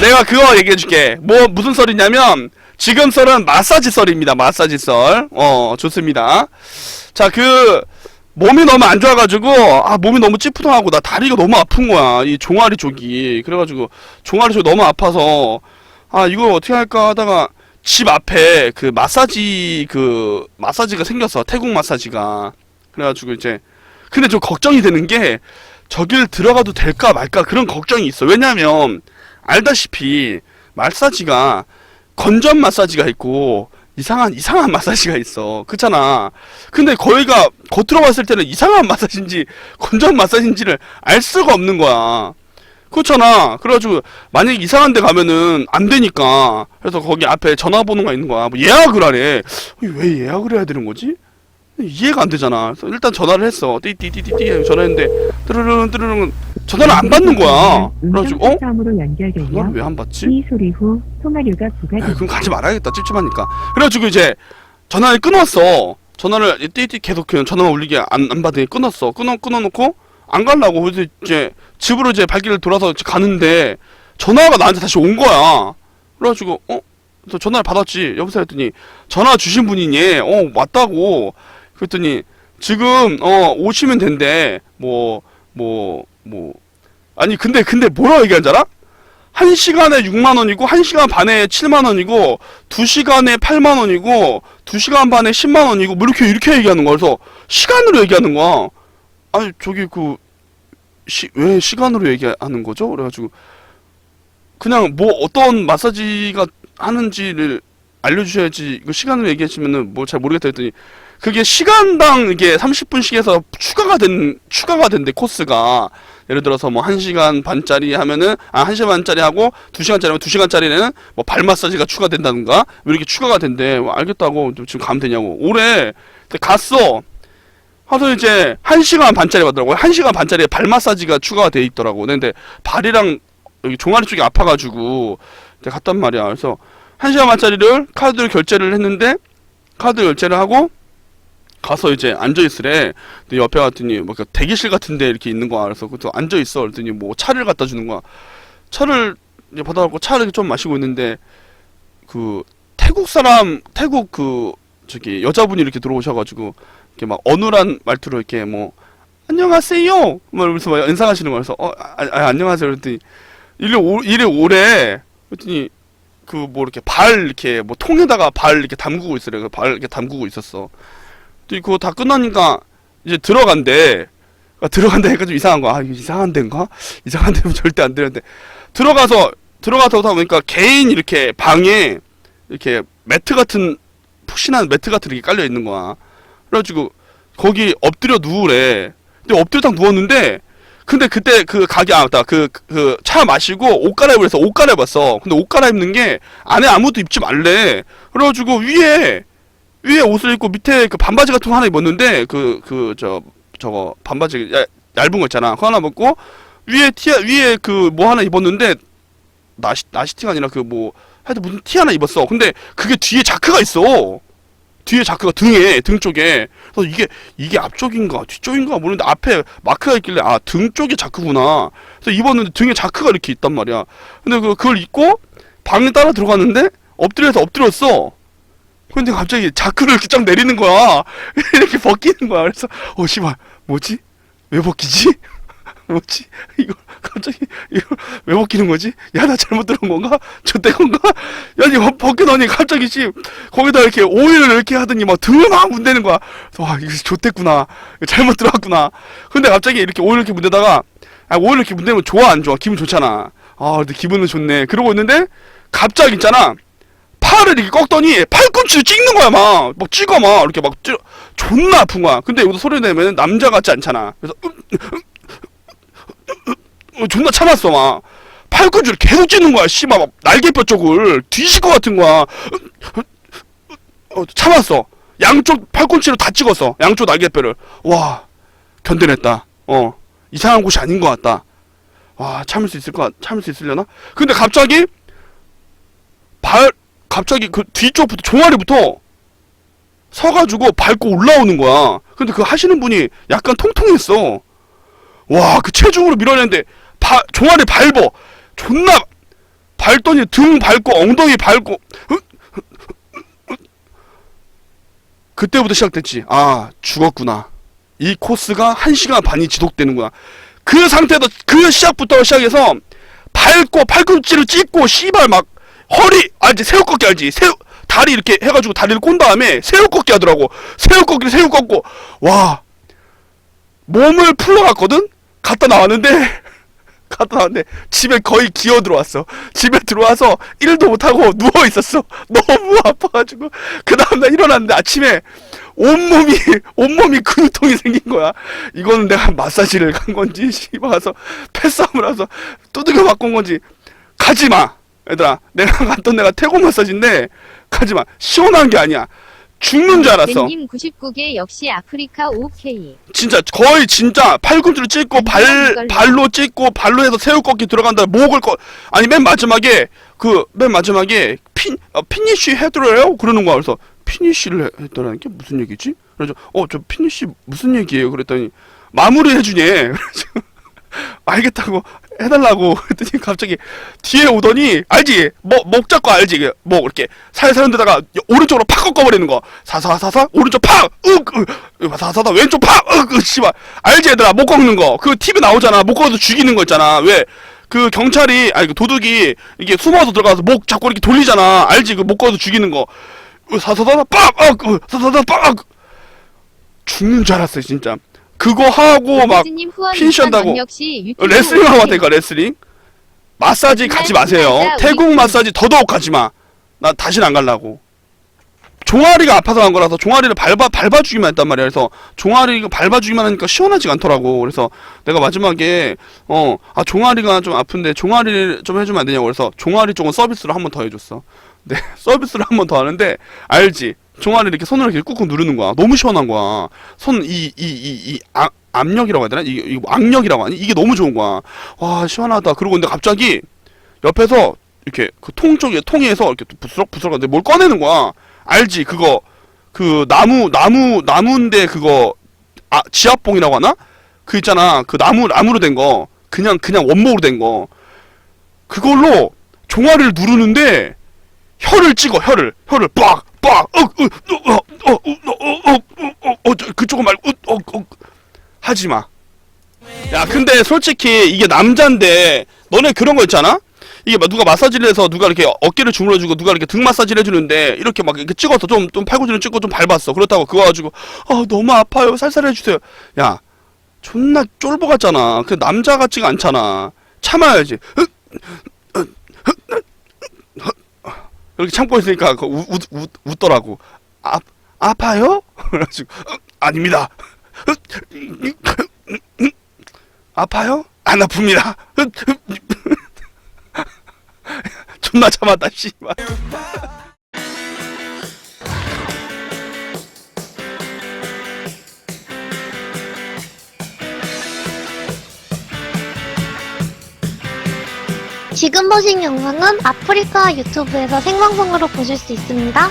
내가 그거 얘기해줄게. 뭐 무슨 썰이냐면 지금 썰은 마사지 썰입니다. 마사지 썰. 어 좋습니다. 자 그 몸이 너무 안 좋아가지고 아 몸이 너무 찌푸둥하고 나 다리가 너무 아픈 거야. 이 종아리 쪽이 그래가지고 종아리 쪽이 너무 아파서 아 이거 어떻게 할까 하다가 집 앞에 그 마사지 그 마사지가 생겼어. 태국 마사지가. 그래가지고 이제 근데 좀 걱정이 되는 게 저길 들어가도 될까 말까 그런 걱정이 있어. 왜냐면 알다시피 마사지가 건전 마사지가 있고 이상한 이상한 마사지가 있어. 그렇잖아. 근데 거기가 겉으로 봤을 때는 이상한 마사지인지 건전 마사지인지를 알 수가 없는 거야. 그렇잖아. 그래가지고 만약에 이상한 데 가면은 안 되니까 그래서 거기 앞에 전화번호가 있는 거야. 뭐 예약을 하래. 왜 예약을 해야 되는 거지? 이해가 안 되잖아. 일단 전화를 했어. 띠띠띠띠띠 전화했는데 뜨르릉 뜨르릉 전화를 안 받는 거야. 그래가지고 어? 음성 연결되며 전화를 왜 안 받지? 이 소리 후 통화료가 에이, 부과됩니다. 그럼 가지 말아야겠다. 찝찝하니까. 그래가지고 이제 전화를 끊었어. 전화를 띠띠 계속 그냥 전화만 울리게 안, 안 받으니 끊었어. 끊어 끊어놓고 안 갈라고. 그래서 이제 집으로 이제 발길을 돌아서 이제 가는데 전화가 나한테 다시 온 거야. 그래가지고 어? 그래서 전화를 받았지. 여보세요? 했더니 전화 주신 분이니? 어 왔다고. 그랬더니 지금 어 오시면 된대. 뭐 뭐뭐 아니 근데 근데 뭐라고 얘기한 줄 알아? 1시간에 6만원이고 1시간 반에 7만원이고 2시간에 8만원이고 2시간 반에 10만원이고 뭐 이렇게 이렇게 얘기하는 거야 그래서 시간으로 얘기하는 거야 아니 저기 그왜 시간으로 얘기하는 거죠? 그래가지고 그냥 뭐 어떤 마사지가 하는지를 알려주셔야지. 이거 시간으로 얘기하시면은 뭐 잘 모르겠다 했더니 그게 시간당 이게 30분씩 해서 추가가 된 추가가 된대 코스가. 예를 들어서 뭐 1시간 반짜리 하면은 아 1시간 반짜리 하고 2시간짜리 하면 2시간짜리는 뭐 발 마사지가 추가된다든가? 뭐 이렇게 추가가 된대. 뭐 알겠다고 좀 지금 가면 되냐고. 올해 갔어. 하서 이제 1시간 반짜리 받더라고요 1시간 반짜리에 발 마사지가 추가가 돼 있더라고. 근데 발이랑 여기 종아리 쪽이 아파가지고 갔단 말이야. 그래서 1시간 반짜리를 카드를 결제를 했는데 카드 결제를 하고 가서 이제 앉아 있으래. 근데 옆에 갔더니 뭐그 대기실 같은데 이렇게 있는 거야. 그래서 그또 앉아 있어. 그랬더니 뭐 차를 갖다 주는 거야. 차를 이제 받아갖고 차를 좀 마시고 있는데 그 태국 사람 태국 그 저기 여자분이 이렇게 들어오셔가지고 이렇게 막 어눌한 말투로 이렇게 뭐 안녕하세요. 뭐 이러면서 막 인사하시는. 그래서 어 아, 아, 안녕하세요. 그랬더니 이래 오 이래 오래. 그랬더니 그 뭐 이렇게 발 이렇게 뭐 통에다가 발 이렇게 담그고 있으래. 그발 이렇게 담그고 있었어. 또 그거 다 끝나니까 이제 들어간대. 아, 들어간다 해가지고 이상한 거야. 아, 이거 이상한 데인가? 이상한 데면 절대 안 되는데. 들어가서, 들어가서 다 보니까 개인 이렇게 방에 이렇게 매트 같은, 푹신한 매트 같은 게 깔려 있는 거야. 그래가지고 거기 엎드려 누우래. 근데 엎드려 딱 누웠는데, 근데 그때 그 가게, 아, 맞다. 그, 그 차 마시고 옷 갈아입으려 해서 옷 갈아입었어. 근데 옷 갈아입는 게 안에 아무것도 입지 말래. 그래가지고 위에 위에 옷을 입고 밑에 그 반바지 같은 거 하나 입었는데 그 그 저 저거 반바지 야, 얇은 거 있잖아 그거 하나 입고 위에 티 위에 그 뭐 하나 입었는데 나시 나시티가 아니라 그 뭐 하여튼 무슨 티 하나 입었어 근데 그게 뒤에 자크가 있어 뒤에 자크가 등에 등 쪽에 그래서 이게 이게 앞쪽인가 뒤쪽인가 모르는데 앞에 마크가 있길래 아 등 쪽에 자크구나 그래서 입었는데 등에 자크가 이렇게 있단 말이야 근데 그 그걸 입고 방에 따라 들어갔는데 엎드려서 엎드렸어 근데 갑자기 자크를 이렇게 쫙 내리는 거야. 이렇게 벗기는 거야. 그래서 어 씨발 뭐지? 왜 벗기지? 뭐지? 이거 갑자기 이거 왜 벗기는 거지? 야 나 잘못 들은 건가? 저때 건가? 야 이거 벗겨놓으니 갑자기 씨 거기다 이렇게 오일을 이렇게 하더니 막 등을 막 문대는 거야. 와 이거 좋댔구나. 잘못 들어갔구나. 근데 갑자기 이렇게 오일 이렇게 문대다가 아 오일 이렇게 문대면 좋아 안 좋아? 기분 좋잖아. 아 근데 기분은 좋네. 그러고 있는데 갑자기 있잖아. 팔을 이렇게 꺾더니 팔꿈치를 찍는 거야 막. 막 찍어 막 이렇게 막 찌, 존나 아픈 거야. 근데 여기서 소리 내면 남자 같지 않잖아. 그래서 음, 음, 음, 존나 참았어 막. 팔꿈치를 계속 찢는 거야. 씨발 막 날개뼈 쪽을 뒤질 것 같은 거야. 어, 참았어. 양쪽 팔꿈치로 다 찍었어. 양쪽 날개뼈를. 와 견뎌냈다. 어 이상한 곳이 아닌 것 같다. 와 참을 수 있을 것 같, 참을 수 있으려나? 근데 갑자기 발 갑자기 그 뒤쪽부터 종아리부터 서가지고 밟고 올라오는 거야. 근데 그 하시는 분이 약간 통통했어. 와, 그 체중으로 밀어내는데 바, 종아리 밟어. 존나 밟더니 등 밟고 엉덩이 밟고. 그때부터 시작됐지. 아 죽었구나. 이 코스가 한 시간 반이 지속되는구나. 그 상태에서 그 시작부터 시작해서 밟고 팔꿈치를 찢고 씨발 막 허리 알지 새우 꺾기 알지? 새우 다리 이렇게 해가지고 다리를 꼰 다음에 새우 꺾기 하더라고. 새우 꺾기를 새우 꺾고. 와 몸을 풀러갔거든 갔다 나왔는데 갔다 나왔는데 집에 거의 기어 들어왔어. 집에 들어와서 일도 못하고 누워 있었어. 너무 아파가지고. 그 다음날 일어났는데 아침에 온몸이 온몸이 근육통이 생긴 거야. 이거는 내가 마사지를 간 건지 씨발 와서 패싸움을 해서 두들겨 맞고 온 건지. 가지 마. 얘들아 내가 갔던 데가 태국 마사지인데 가지 마. 시원한 게 아니야 죽는 줄 알았어 님 99개 역시 아프리카 OK. 진짜 거의 진짜 팔꿈치를 찢고 발. 발로 찢고 발로 해서 새우 꺾기 들어간다 목을 꺾 아니 맨 마지막에 그 맨 마지막에 핀 어, 피니쉬 해드려요 그러는 거야 그래서 피니쉬를 해- 했더라는 게 무슨 얘기지? 그래서 어저 피니쉬 무슨 얘기예요? 그랬더니 마무리 그래서 알겠다고 해달라고 그랬더니 갑자기 뒤에 오더니 알지? 뭐목 잡고 알지? 뭐 이렇게 살살 흔들다가 오른쪽으로 팍 꺾어버리는 거. 사사사사 오른쪽 팍윽 사사사 왼쪽 팍윽 씨발. 알지 얘들아? 목 꺾는 거그 TV 나오잖아. 목 꺾어서 죽이는 거 있잖아. 왜? 그 경찰이 아니 그 도둑이 이게 숨어서 들어가서 목 잡고 이렇게 돌리잖아. 알지? 그목 꺾어서 죽이는 거. 사사사사 빡 사사사 빡 죽는 줄 알았어요 진짜 그거 하고 막님 후원 피니시 한다고. 역시 어, 유튜브 레슬링 하고 OK. 왔다니까 레슬링? 마사지 가지 맨날 마세요. 태국 우리 마사지 더더욱 가지마. 나 다시는 안 갈라고. 종아리가 아파서 간 거라서 종아리를 밟아 밟아주기만 했단 말이야. 그래서 종아리가 밟아주기만 하니까 시원하지가 않더라고. 그래서 내가 마지막에 어 아 종아리가 좀 아픈데 종아리를 좀 해주면 안 되냐고 그래서 종아리 쪽은 서비스로 한 번 더 해줬어. 네 서비스를 한 번 더 하는데 알지 종아리 이렇게 손으로 이렇게 꾹꾹 누르는 거야. 너무 시원한 거야. 손 이 이 이이 압력이라고 해야 되나? 이게 이 악력이라고 하니? 이게 너무 좋은 거야. 와 시원하다. 그러고 근데 갑자기 옆에서 이렇게 그 통 쪽에 통에서 이렇게 부스럭 부스럭 하는데 뭘 꺼내는 거야? 알지? 그거 그 나무 나무 나무인데 그거 아 지압봉이라고 하나? 그 있잖아. 그 나무 나무로 된 거. 그냥 그냥 원목으로 된 거. 그걸로 종아리를 누르는데 혀를 찍어 혀를. 혀를 빡 빡어어 어 어 어 어 어 어 그쪽은 말고 어, 어, 하지 마. 야 근데 솔직히 이게 남잔데 너네 그런 거 있잖아? 이게 막 누가 마사지를 해서 누가 이렇게 어깨를 주물러주고 누가 이렇게 등 마사지를 해주는데 이렇게 막 이렇게 찍어서 좀 좀 팔꿈치를 찍고 좀 밟았어 그렇다고 그거 가지고 아 너무 아파요 살살 해주세요 야 존나 쫄보 같잖아 그 남자 같지가 않잖아 참아야지 흑, 흑, 흑, 흑, 흑. 이렇게 참고 있으니까 그 우, 우, 우, 웃더라고 아, 아파요? 그래가지고 어, 아닙니다 아파요? 안 아픕니다. 존나 참았다, 씨발. 지금 보신 영상은 아프리카 유튜브에서 생방송으로 보실 수 있습니다.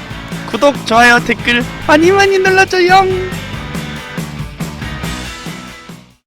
구독, 좋아요, 댓글 많이 많이 눌러줘요.